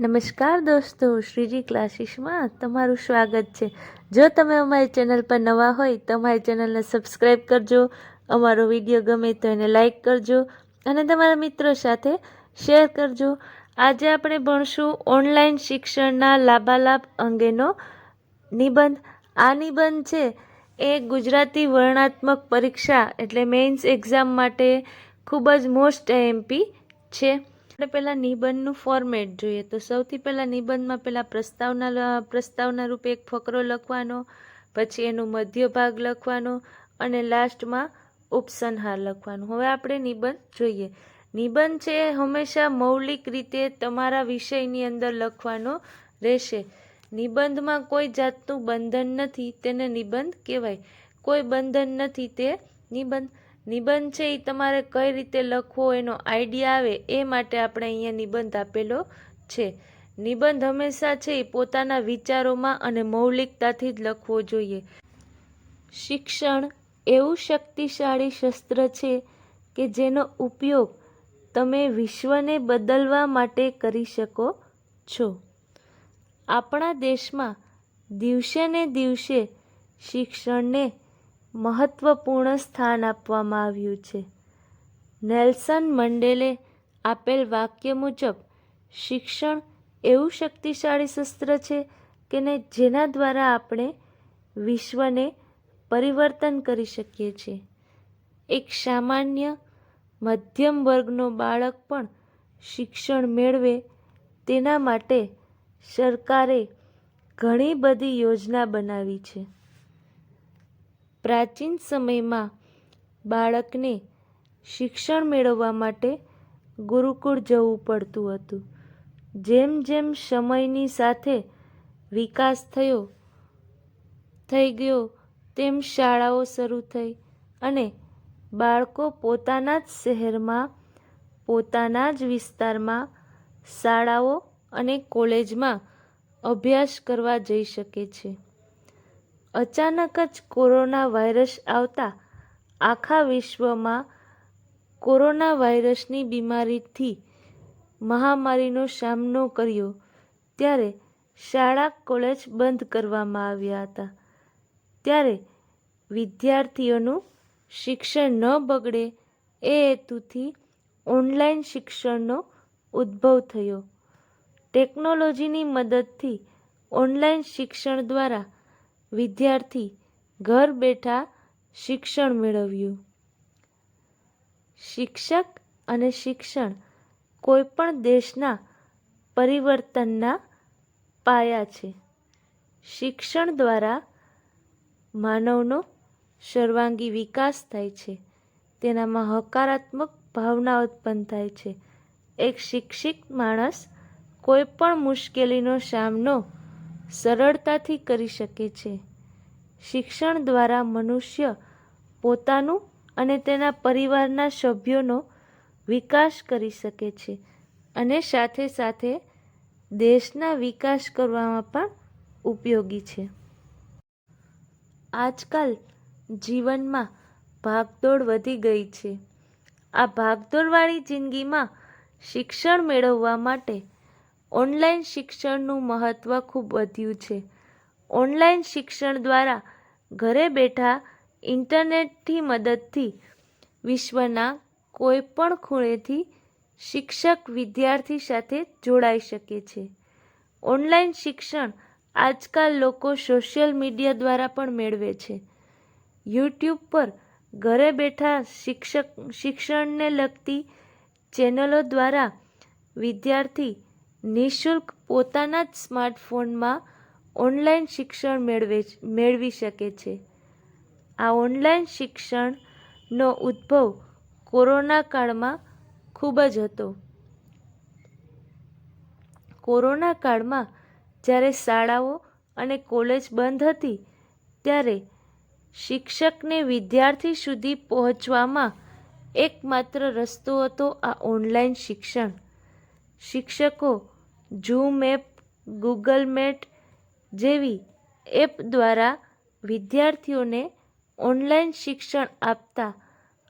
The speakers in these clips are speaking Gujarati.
નમસ્કાર દોસ્તો, શ્રીજી ક્લાસીસમાં તમારું સ્વાગત છે. જો તમે અમારી ચેનલ પર નવા હોય તો અમારી ચેનલને સબસ્ક્રાઈબ કરજો, અમારો વીડિયો ગમે તો એને લાઈક કરજો અને તમારા મિત્રો સાથે શેર કરજો. આજે આપણે ભણશું ઓનલાઈન શિક્ષણના લાભાલાભ અંગેનો નિબંધ. આ નિબંધ છે, એ ગુજરાતી વર્ણનાત્મક પરીક્ષા એટલે મેઇન્સ એક્ઝામ માટે ખૂબ જ મોસ્ટ એમપી છે. આપણે પહેલાં નિબંધનું ફોર્મેટ જોઈએ. તો સૌથી પહેલાં નિબંધમાં પહેલાં પ્રસ્તાવના પ્રસ્તાવના રૂપે એક ફકરો લખવાનો, પછી એનો મધ્ય ભાગ લખવાનો અને લાસ્ટમાં ઉપસંહાર લખવાનું. હવે આપણે નિબંધ જોઈએ. નિબંધ છે હંમેશા મૌલિક રીતે તમારા વિષયની અંદર લખવાનો રહેશે. નિબંધમાં કોઈ જાતનું બંધન નથી, તેને નિબંધ કહેવાય. કોઈ બંધન નથી, તે નિબંધ. નિબંધ છે એ તમારે કઈ રીતે લખવો, એનો આઈડિયા આવે, એ માટે આપણે અહીંયા નિબંધ આપેલો છે. નિબંધ હંમેશા છે એ પોતાના વિચારોમાં અને મૌલિકતાથી જ લખવો જોઈએ. શિક્ષણ એવું શક્તિશાળી શસ્ત્ર છે કે જેનો ઉપયોગ તમે વિશ્વને બદલવા માટે કરી શકો છો. આપણા દેશમાં દિવસે ને દિવસે શિક્ષણને મહત્વપૂર્ણ સ્થાન આપવામાં આવ્યું છે. નેલ્સન મંડેલે આપેલ વાક્ય મુજબ, શિક્ષણ એવું શક્તિશાળી શસ્ત્ર છે કે ને જેના દ્વારા આપણે વિશ્વને પરિવર્તન કરી શકીએ છીએ. એક સામાન્ય મધ્યમ વર્ગનો બાળક પણ શિક્ષણ મેળવે તેના માટે સરકારે ઘણી બધી યોજના બનાવી છે. પ્રાચીન સમયમાં બાળકને શિક્ષણ મેળવવા માટે ગુરુકુળ જવું પડતું હતું. જેમ જેમ સમયની સાથે વિકાસ થયો, થઈ ગયો, તેમ શાળાઓ શરૂ થઈ અને બાળકો પોતાના જ શહેરમાં, પોતાના જ વિસ્તારમાં શાળાઓ અને કોલેજમાં અભ્યાસ કરવા જઈ શકે છે. અચાનક જ કોરોના વાયરસ આવતા આખા વિશ્વમાં કોરોના વાયરસની બીમારીથી મહામારીનો સામનો કર્યો ત્યારે શાળા, કોલેજ બંધ કરવામાં આવ્યા હતા. ત્યારે વિદ્યાર્થીઓનું શિક્ષણ ન બગડે એ હેતુથી ઓનલાઈન શિક્ષણનો ઉદ્ભવ થયો. ટેકનોલોજીની મદદથી ઓનલાઈન શિક્ષણ દ્વારા વિદ્યાર્થી ઘર બેઠા શિક્ષણ મેળવ્યું. શિક્ષક અને શિક્ષણ કોઈપણ દેશના પરિવર્તનના પાયા છે. શિક્ષણ દ્વારા માનવનો સર્વાંગી વિકાસ થાય છે. તેનામાં હકારાત્મક ભાવના ઉત્પન્ન થાય છે. એક શિક્ષિત માણસ કોઈ પણ મુશ્કેલીનો સામનો સરળતાથી કરી શકે છે. શિક્ષણ દ્વારા મનુષ્ય પોતાનું અને તેના પરિવારના સભ્યોનો વિકાસ કરી શકે છે અને સાથે સાથે દેશના વિકાસ કરવામાં પણ ઉપયોગી છે. આજકાલ જીવનમાં ભાગદોડ વધી ગઈ છે. આ ભાગદોડવાળી જિંદગીમાં શિક્ષણ મેળવવા માટે ઓનલાઈન શિક્ષણનું મહત્ત્વ ખૂબ વધ્યું છે. ઓનલાઈન શિક્ષણ દ્વારા ઘરે બેઠા ઇન્ટરનેટથી મદદથી વિશ્વના કોઈપણ ખૂણેથી શિક્ષક વિદ્યાર્થી સાથે જોડાઈ શકે છે. ઓનલાઈન શિક્ષણ આજકાલ લોકો સોશિયલ મીડિયા દ્વારા પણ મેળવે છે. યુટ્યુબ પર ઘરે બેઠા શિક્ષક શિક્ષણને લગતી ચેનલો દ્વારા વિદ્યાર્થી નિઃશુલ્ક પોતાના જ સ્માર્ટફોનમાં ઓનલાઈન શિક્ષણ મેળવે મેળવી શકે છે. આ ઓનલાઈન શિક્ષણનો ઉદ્ભવ કોરોના કાળમાં ખૂબ જ હતો. કોરોના કાળમાં જ્યારે શાળાઓ અને કોલેજ બંધ હતી, ત્યારે શિક્ષકને વિદ્યાર્થી સુધી પહોંચવામાં એકમાત્ર રસ્તો હતો આ ઓનલાઈન શિક્ષણ. શિક્ષકો ઝૂમ એપ ગૂગલ મેટ જેવી એપ દ્વારા વિદ્યાર્થીઓને ઓનલાઈન શિક્ષણ આપતા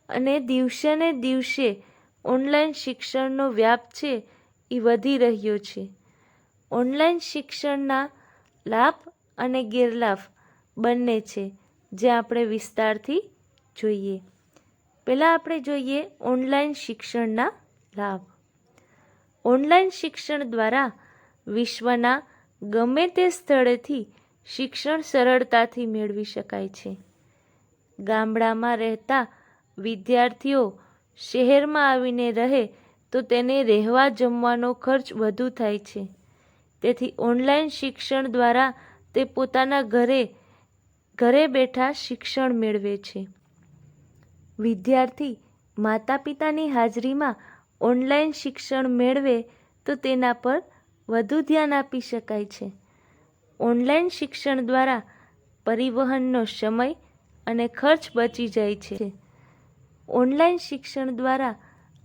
અને દિવસે ને દિવસે ઓનલાઈન શિક્ષણનો વ્યાપ છે એ વધી રહ્યો છે. ઓનલાઈન શિક્ષણના લાભ અને ગેરલાભ બંને છે, જે આપણે વિસ્તારથી જોઈએ. પહેલાં આપણે જોઈએ ઓનલાઈન શિક્ષણના લાભ. ઓનલાઈન શિક્ષણ દ્વારા વિશ્વના ગમે તે સ્થળેથી શિક્ષણ સરળતાથી મેળવી શકાય છે. ગામડામાં રહેતા વિદ્યાર્થીઓ શહેરમાં આવીને રહે તો તેને રહેવા જમવાનો ખર્ચ વધુ થાય છે. તેથી ઓનલાઈન શિક્ષણ દ્વારા તે પોતાના ઘરે ઘરે બેઠા શિક્ષણ મેળવે છે. વિદ્યાર્થી માતા પિતાની હાજરીમાં ઓનલાઈન શિક્ષણ મેળવે તો તેના પર વધુ ધ્યાન આપી શકાય છે. ઓનલાઈન શિક્ષણ દ્વારા પરિવહનનો સમય અને ખર્ચ બચી જાય છે. ઓનલાઈન શિક્ષણ દ્વારા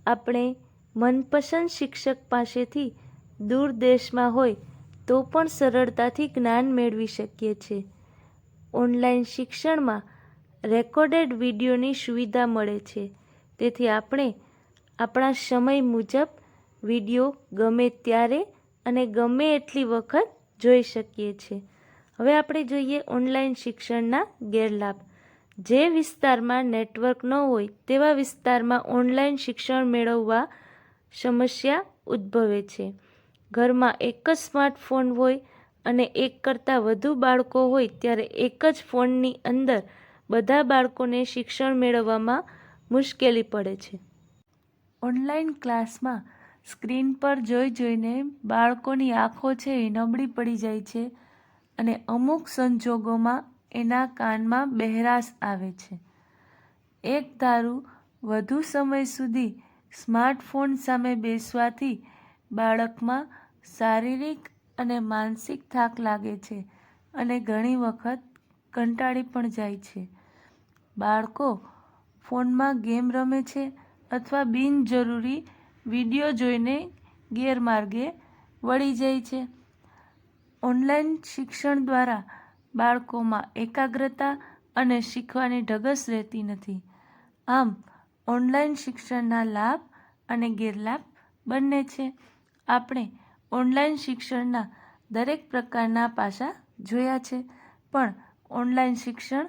આપણે મનપસંદ શિક્ષક પાસેથી દૂર દેશમાં હોય તો પણ સરળતાથી જ્ઞાન મેળવી શકીએ છીએ. ઓનલાઈન શિક્ષણમાં રેકોર્ડેડ વિડીયોની સુવિધા મળે છે. તેથી આપણે આપણા સમય મુજબ વીડિયો ગમે ત્યારે અને ગમે એટલી વખત જોઈ શકીએ છીએ. હવે આપણે જોઈએ ઓનલાઈન શિક્ષણના ગેરલાભ. જે વિસ્તારમાં નેટવર્ક ન હોય તેવા વિસ્તારમાં ઓનલાઈન શિક્ષણ મેળવવા સમસ્યા ઉદ્ભવે છે. ઘરમાં એક જ સ્માર્ટફોન હોય અને એક કરતાં વધુ બાળકો હોય ત્યારે એક જ ફોનની અંદર બધા બાળકોને શિક્ષણ મેળવવામાં મુશ્કેલી પડે છે. ઓનલાઈન ક્લાસમાં સ્ક્રીન પર જોઈ જોઈને બાળકોની આંખો છે એ નબળી પડી જાય છે અને અમુક સંજોગોમાં એના કાનમાં બહેરાશ આવે છે. એક ધારું વધુ સમય સુધી સ્માર્ટફોન સામે બેસવાથી બાળકમાં શારીરિક અને માનસિક થાક લાગે છે અને ઘણી વખત કંટાળી પણ જાય છે. બાળકો ફોનમાં ગેમ રમે છે અથવા બિનજરૂરી વીડિયો જોઈને ગેરમાર્ગે વળી જાય છે. ઓનલાઈન શિક્ષણ દ્વારા બાળકોમાં એકાગ્રતા અને શીખવાની ઢગસ રહેતી નથી. આમ, ઓનલાઈન શિક્ષણના લાભ અને ગેરલાભ બંને છે. આપણે ઓનલાઈન શિક્ષણના દરેક પ્રકારના પાસા જોયા છે, પણ ઓનલાઈન શિક્ષણ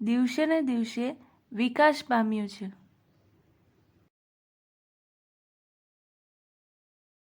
દિવસે ને દિવસે વિકાસ પામ્યું છે.